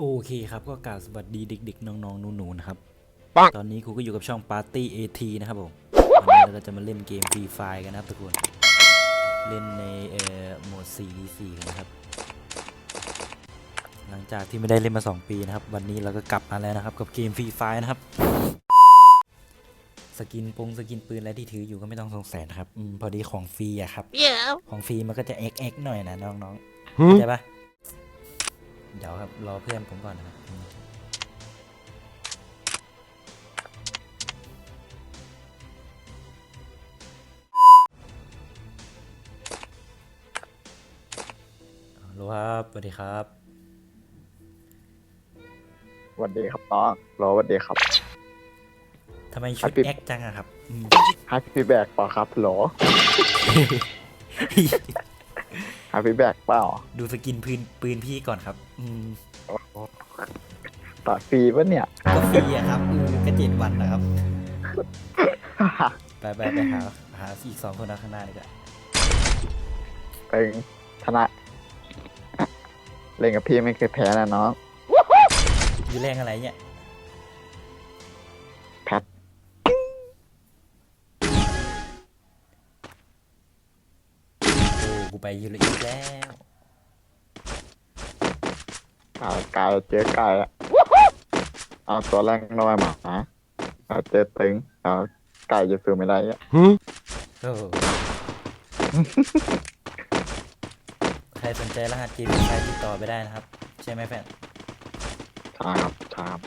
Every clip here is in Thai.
โอเคครับก็กล่าวสวัสดีเด็กๆ น้องๆหนูๆนะครับปังตอนนี้ครูก็อยู่กับช่อง Party AT นะครับผมวันนี้เราก็จะมาเล่นเกม Free Fire กันนะครับทุกคน เล่นในเอ่อโหมด 4v4 กันนะครับ หลังจากที่ไม่ได้เล่นมา 2 ปีนะครับ วันนี้เราก็กลับมาแล้วนะครับ กับเกม Free Fire นะครับ สกินปงสกินปืนอะไรที่ถืออยู่ก็ไม่ต้องสงสัยนะครับอมพอดีของฟรีอะครับ Yeah. ของฟรีมันก็จะ XX หน่อยนะน้องๆหืมเข้าใจปะ เดี๋ยวครับรอเพื่อนผมก่อนนะครับอืมฮัลโหลครับสวัสดีครับสวัสดีครับน้องรอสวัสดีครับทำไมชุด Happy แอคจังอะครับอืมฮั p ปี้แบกเปล่าครับหรอ ฮั p ปี้แบกเปล่าดูสกินปืนปืนพี่ก่อนครับ อืมต่อฟรีปะเนี่ย ก็ฟรีอะครับอืมก็เจ็ดวันนะครับ ไปไปไปหาหาอีกสองคนนะข้างหน้าดีกว่าเป็นชนะเล่นกับพี่ไม่เคยแพ้นะน้องอยู่แรงอะไรเนี่ย กูไปยูริอีกแล้วกายกายเจอกายอะเอาตัวแรกน้อยหมาเอาเจอตึงเอาไก่จะซื้อไม่ได้อะโอ้โหใครสนใจรหัสเกมใครติดต่อไปได้นะครับ ใช่ไหมแฟนชาครับชาบ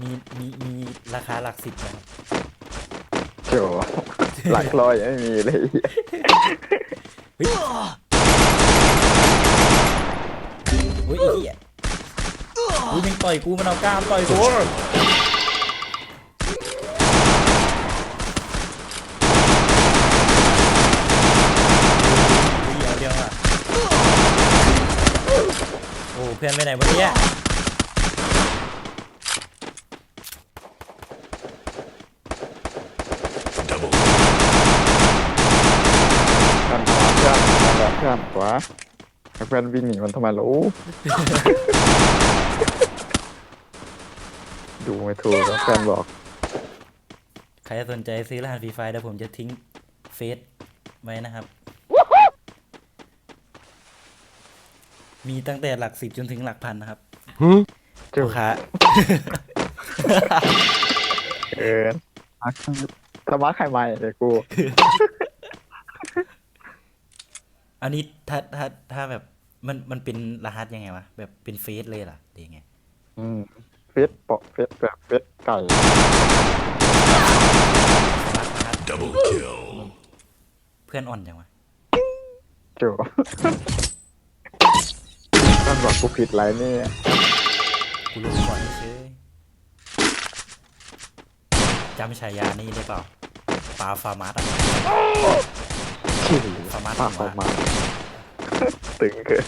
มีมีมีราคาหลักสิบนะครับ เจ๋อ หลักร้อยยังไม่มีเลยเฮ้ยอุ้ยไอ้เหี้ยอุ้ยมันต่อยกูมันเอากล้ามต่อยกูเดียวเดียวอะโอ้เพื่อนไปไหนวะเนี่ย เพื่อนขวาเพื่อนนั่น แหละเพื่อนขวาให้เพื่อนวิ่งหนีมันทำไมล่ะอู้ดูไม่ถูกแล้วเพื่อนบอก ใครสนใจซื้อรหัสฟรีไฟเดี๋ยวผมจะทิ้งเฟซไว้นะครับ มีตั้งแต่หลักสิบจนถึงหลักพันนะครับเจ้าลูกค้าเกินมักถ้ามักใครมาเดี๋ยวกู อันนี้ถ้าถ้าถ้าแบบมันมันเป็นรหัสยังไงวะแบบเป็นเฟซเลยเหรอหรือยังไงอืมเฟสปอกเฟสแบบเฟสไก่ Double kill เพื่อนอ่อนจังวะเจ้าท่านบอกกูผิดไรนี่กูลงก่อนเฉยจำฉายานี้ได้เปล่าปลาฟาร์มัสอะ ขี้สามารถปากออกมา ตึงเกิน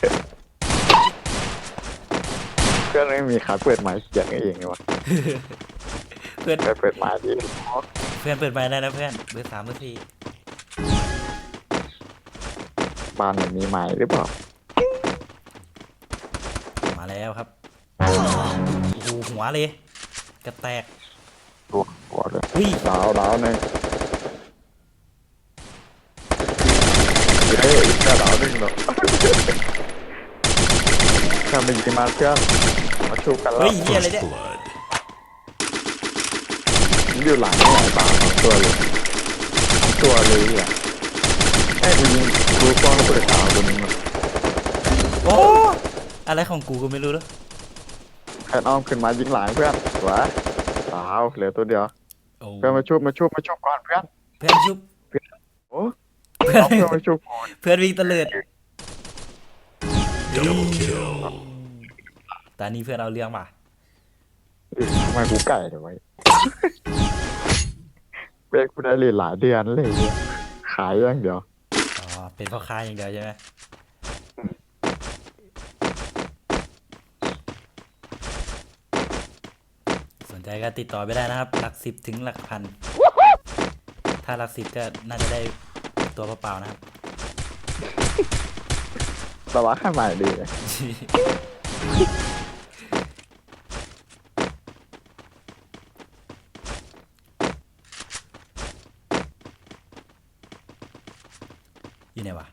เพื่อนไม่มีขาเปิดไม้เขียนเองเลยวะเพื่อน ไปเปิดไม้ดิเพื่อนเปิดไมค์ได้นะเพื่อนเบอร์สามเบอร์สี่บ้านไหนมีไม้หรือเปล่ามาแล้วครับโอ้โหหัวเลย กระแตก ตัวหัวเลยเฮ้ยดาวดาวหนึ่งเฮ้ยแค่ดาวห นึ่งเหรอถ้าไม่ยิงมาเพื่อนมาชูกันแล้วเฮ้ยเฮียอะไรเนี่ยมันอยู่หลังนี่ไอ้บาสองตัวเลยสองตัวเลยอะไอ้กูยิงกูฟ้องแล้วกูจะดาวตัวนึงอะโอ้อะไรของกูก็ไม่รู้แล้วแพนอ้อมขึ้นมายิงหลังเพื่อนวะดาวเหลือตัวเดียวโอ้เพื่อนมาชุบมาชุบมาชุบก่อนเพื่อนเพื่อนชุบโอ้เพื่อนเอาเพื่อนมาชุบก่อนเพื่อนวิ่งตะเลิดตอนนี้เพื่อนเอาเรื่องป่ะอุ๊ยทำไมกูไก่เดี๋ยวไว้เบรกกูได้เหรียญหลายเดือนเลยเนี่ยขายอย่างเดียวอ๋อ เป็นพ่อค้าอย่างเดียวใช่ไหมสนใจก็ติดต่อไปได้นะครับ หลักสิบถึงหลักพัน ถ้าหลักสิบก็น่าจะได้ ตัวเปล่าๆนะครับ แต่ว่าข้างใหม่ดีอยู่ไหนวะ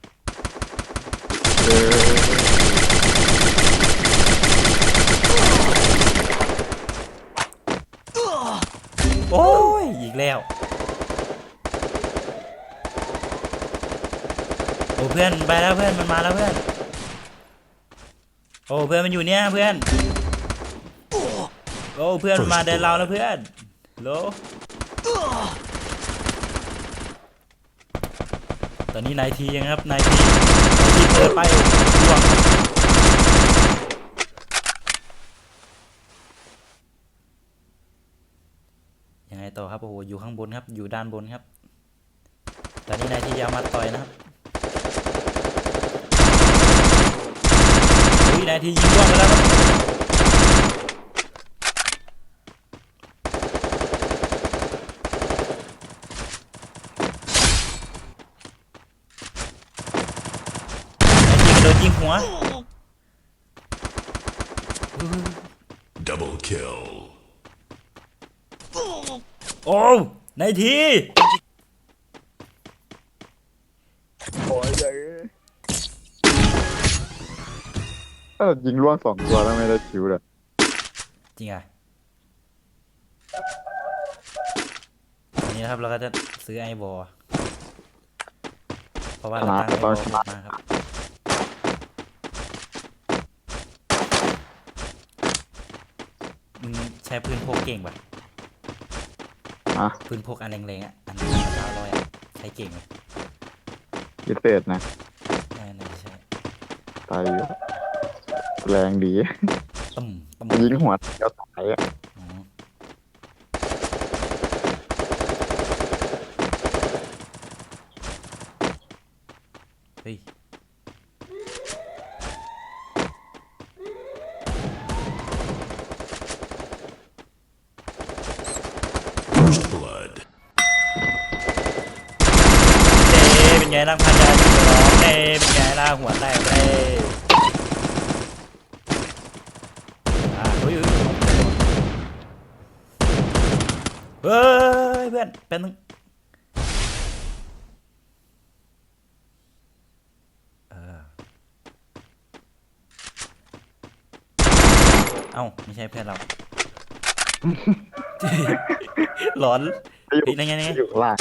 เออโอ้ยอีกแล้ว โอ้เพื่อนไปแล้วเพื่อนมันมาแล้วเพื่อน โอ้เพื่อนมันอยู่เนี่ยเพื่อน โอ้เพื่อนมันมาเดินเราแล้วเพื่อนโหลตอนนี้นายทียังครับนายทีทีเปิดไปล่วงยังไงต่อครับโอ้โหอยู่ข้างบนครับ อยู่ด้านบนครับ ตอนนี้นายทีจะเอามาต่อยนะครับ อุ้ยนายทียิงล่วงไปแล้วครับไอ้ที่กระโดดยิงหัว Double kill. โอ้ในายที โอ้ยเยอะ เออยิงล่วงสองตัวแล้วไม่ได้คิวเลยจริงอะอันนี้นะครับเราก็จะซื้อไอบอลเพราะว่าเราตั้งไอบอลผิดมาครับมึงใช้ปืนพกเก่งปะอะปืนพกอันแรงๆอะอันเก้าร้อยอะใช้เก่งไหมพิเศษนะใช่น่าจะใช่ตายอยู่ แรงดีตึมตึมยิงหัวเดียวตายอะอ๋อเฮ้ย First blood. เต้เป็นไงร่างพันยาจีบร้องเต้เป็นไงล่าหัวแตกเต้อ่าเฮ้ยเฮ้ย เฮ้ยเพื่อนเป็นนึงเออเอ้า ไม่ใช่เพื่อนเรา หลอนไปอยู่เฮ้ยนั่นไงนั่นไงอยู่ข้างล่าง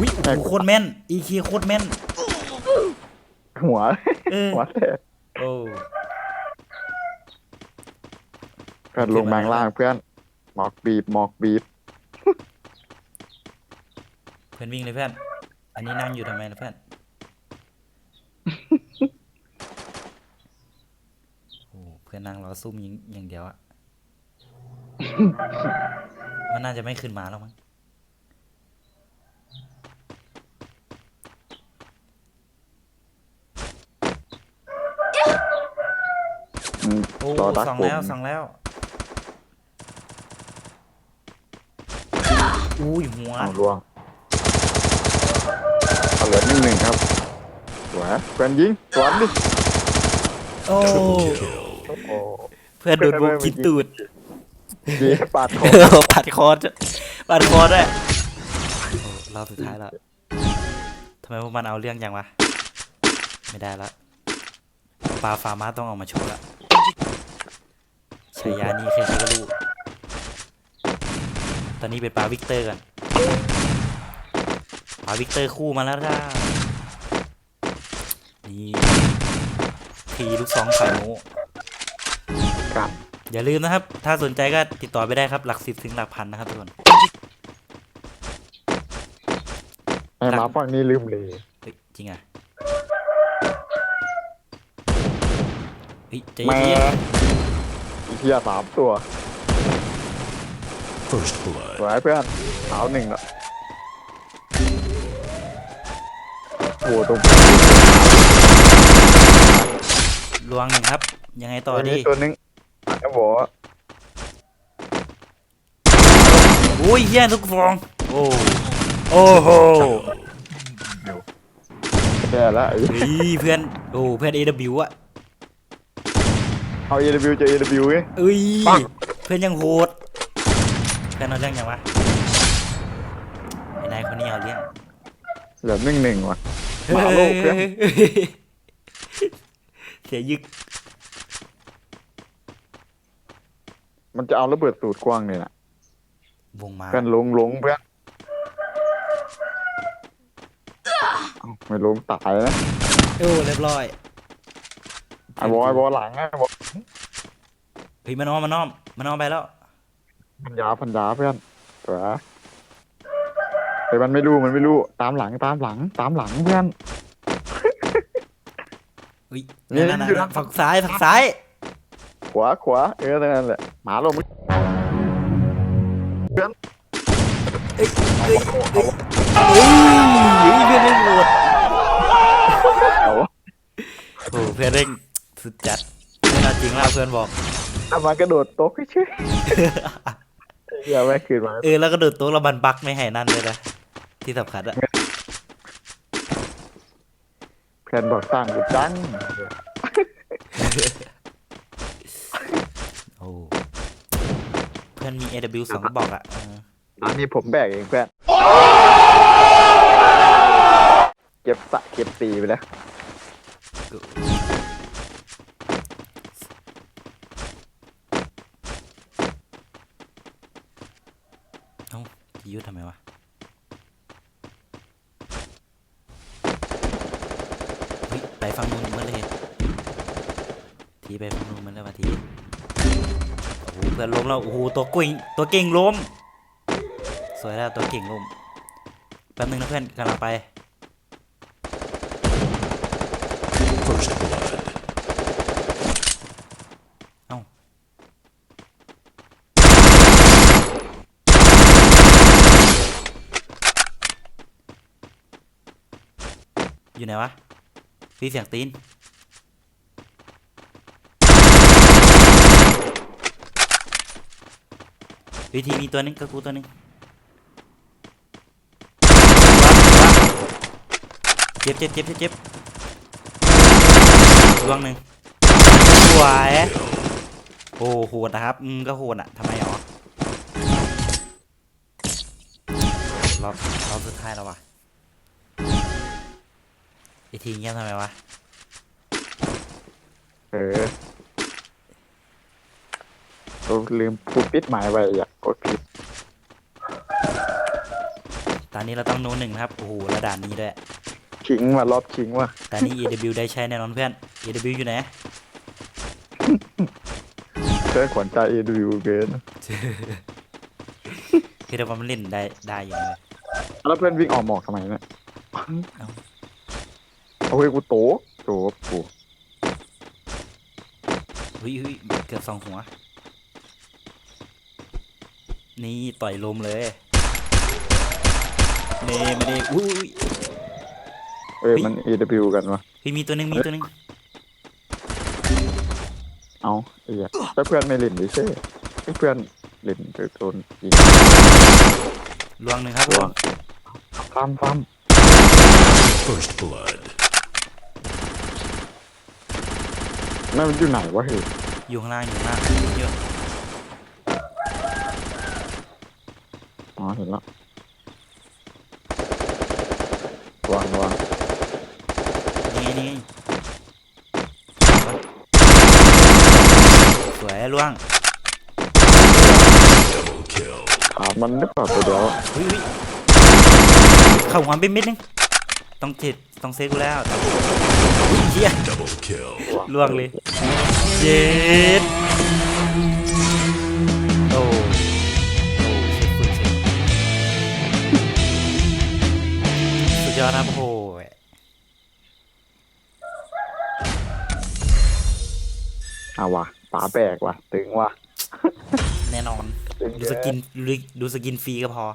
วิโอ้โหโคตรแม่นอีคีโคตรแม่น หัว เออ หัวแตกโอ้ เพื่อนลงมาข้างล่างเพื่อน หมอกบีบหมอกบีบเพื่อนวิ่งเลยเพื่อน อันนี้นั่งอยู่ทำไมนะเพื่อน โอ้เพื่อนนั่งรอซุ่มยิงอย่างเดียวอะมันน่าจะไม่ขึ้นมาแล้วมั้ง อืมโอ้รอดักสองผมแล้วสองแล้ว อุ้ยหัวเอาล่วงเอาเหลือหนึ่งหนึ่งครับสวยเพื่อนยิงสวนดิโอ้ Kill. โอ้โหเพื่อนโดนบุกกินตูดดีปาดคอเออปัดคอจะปัดคอด้วยโอ้รอบสุดท้ายแล้วทำไมพวกมันเอาเรื่องยังวะไม่ได้ละปลาฟาร์มาต้องออกมาโชว์ละชายานี่แค่นี้ก็รู้ต อนนี้เป็นปลาวิกเตอร์กันปลาวิกเตอร์คู่มาแล้วจ้านี่ทีลูกซองใส่หมูครับ อย่าลืมนะครับ ถ้าสนใจก็ติดต่อไปได้ครับ หลักสิบถึงหลักพันนะครับทุกคนไอ้หมาฝั่งนี้ลืมเลยเฮ้ยจริงอะเฮ้ยใจแม่เย็นอีเทียสามตัว First ส blood. วยเพื่อนสาวหนึ่งแล้วโอ้โหตรงลวงหนึ่งครับ ยังไงต่อตัวดีนี้ตัวนึงไอ้บอกว่าอุ้ยเฮียทุกฟอง โอ้โอ้โหแย่แล้วไอ้เฮ้ยเพื่อนโอ้เพื่อน AW อะเอา AW เจอ AW ไง เอ้ย ปัง เพื่อนยังโหด เพื่อนเอาเรื่องยังวะไอ้นายคนนี้เอาเรื่องเหลือหนึ่งหนึ่งว่ะหมาโลกเพื่อนเสียยึกมันจะเอาระเบิดสูตรกว้างเลยนะวงมาเพื่อนลงลงเพื่อนเอ้าไม่ลงตายนะโอ้เรียบร้อยไอ้บอยบอยหลังไอ้บอยเฮ้ยมันอ้อมมันอ้อมมันอ้อมไปแล้ว พันยาพันยาเพื่อนตัวเฮ้ยมันไม่รู้มันไม่รู้ตามหลังตามหลัง ตามหลังเพื่อนเฮ้ยนี่นั่นนั่นอยู่นั่นะนฝั่งซ้ายฝั่งซ้าย ขวาขวาเออนั่นแหละหมาลงเฮ้ยเฮ้ยเพื่อนเร่งโหดเอาวะโอ้เพื่อนเร่งสุดจัดเพื่อนเอาจริงแล้วเพื่อนบอกเอามากระโดดโต๊ะเฉย ๆอย่าไม่คืนมาเออแล้วก็โดดโต๊ะระบันบักไม่ให้นั่นเลยนะที่สำคัญอะเพื่อนบอกสร้างกูจังโอ้เพื่อนมี AW สองกระบอกอะเอออันนี้ผมแบกเองเพื่อนเก็บสะเก็บตีไปแล้ว อ้ายุทธทำไมวะไปฟังนู้นมาเลยทีไปฟังนู้นมื่อเลยมาทีโอ้โหเพื่อนล้มแล้วโอ้โหตัวกุ้งตัวเก่งล้ม สวยแล้วตัวเก่งล้มแป๊บนึงนะเพื่อนกำลังไป First blood. เอ้า อยู่ไหนวะพี่เสียงตีน วิธีมีตัวนึงก็กูตัวนึงเจ็บเจ็บเจ็บเจ็บเจ็บดวงหนึ่งสวยโอ้โหดนะครับ อืม ก็โหดอะทำไมหรอรอบรอบสุดท้ายแล้ววะ ไอทีเงี้ยบทำไมวะ เออเราลืมพูดปิดหมายไว้อยากกดผิดตอนนี้เราต้องโน้นหนึ่งนะครับ โอ้โหระด่านนี้ด้วย ชิงว่ะรอบชิงว่ะตอนนี้ EW ได้ใช้แน่นอนเพื่อน EW อยู่ไหน เพื่อนขวัญใจเอดูเกินคือแต่ว่ามันเล่นได้ได้อยู่เลยแล้วเพื่อนวิ่งออกหมอกทำไมเนี่ย เอ้าโอ้ยกูโตโตกูเฮ้ยเฮ้ยเกือบสองหัว นี่ต่อยลมเลยนี่ไม่ได้อุ้ยอุ้ย เอ้ย มัน AW กันวะเฮ้ยมีตัวหนึงมีตัวหนึงเอาไอ้เหี้ยถ้าเพื่อนไม่เล่นดิเซ่ให้เพื่อนเล่นไปโดนยิงลวงหนึ่งครับลวงฟัมฟัม First blood. นั่นมันอยู่ไหนวะเฮ้ยอยู่ข้างล่างอยู่ข้างล่างเยอะอ๋อเห็นแล้ววางวางนี่ไงนี่ไงสวยลวง Double kill. ถามมันนึกเปล่าตัวเดียวอะเฮ้ยเฮ้ยเข้าหัวเป็นเม็ดนึงต้องเจ็ดต้องเซฟกูแล้วอุ้ยเฮีย Double kill. ล่วงเลย เจ็ดโอ้โอ้เช็คคุณเช็คสุดยอดนะโอ้โหเอาวะป๋าแบกว่ะ ตึงว่ะ แน่นอนตึงดูสกินดูดูสกินฟรีก็พอ